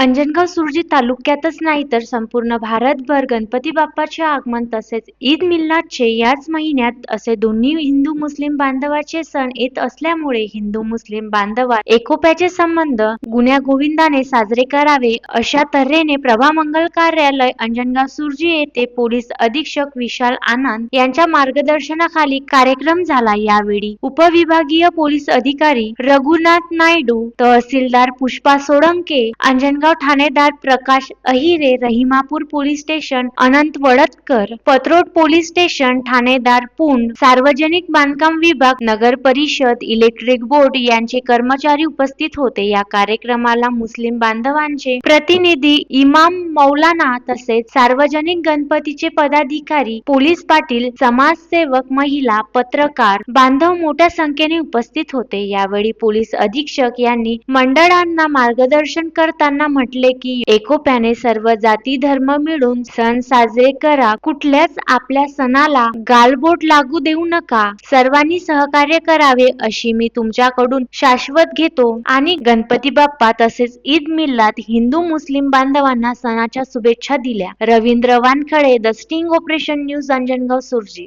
अंजनगाव सुरजी तालुक्यातच नाही तर संपूर्ण भारतभर गणपती बाप्पाचे आगमन तसेच ईद मिल्लादचे याच महिन्यात असे दोन्ही हिंदू मुस्लिम बांधवाचे सण येत असल्यामुळे हिंदू मुस्लिम बांधवात एकोप्याचे संबंध गुण्यागोविंदाने साजरे करावे अशा तऱ्हेने प्रभामंगल कार्यालय अंजनगाव सुरजी येथे पोलीस अधीक्षक विशाल आनंद यांच्या मार्गदर्शनाखाली कार्यक्रम झाला. यावेळी उपविभागीय पोलीस अधिकारी रघुनाथ नायडू तहसीलदार पुष्पा सोळंके अंजनगाव ठाणेदार Prakash Ahire Rahimapur police station Anant Wadatkar. Patrot police station ठाणेदार पुंड. सार्वजनिक बांधकाम विभाग नगर परिषद इलेक्ट्रिक बोर्ड यांचे कर्मचारी उपस्थित होते. या कार्यक्रमाला मुस्लिम बांधवांचे प्रतिनिधी इमाम मौलाना तसेच सार्वजनिक गणपतीचे पदाधिकारी पोलीस पाटील समाजसेवक महिला पत्रकार बांधव मोठ्या संख्येने उपस्थित होते. यावेळी पोलीस अधीक्षक यांनी मंडळांना मार्गदर्शन करताना म्हटले की एकोप्याने सर्व जाती धर्म मिळून सण साजरे करा. कुठल्याच आपल्या सणाला गालबोट लागू देऊ नका. सर्वांनी सहकार्य करावे अशी मी तुमच्याकडून शाश्वत घेतो. आणि गणपती बाप्पा तसेच ईद मिल्लात हिंदू मुस्लिम बांधवांना सणाच्या शुभेच्छा दिल्या. Ravindra Wankhade the sting operation news Anjangaon Surji.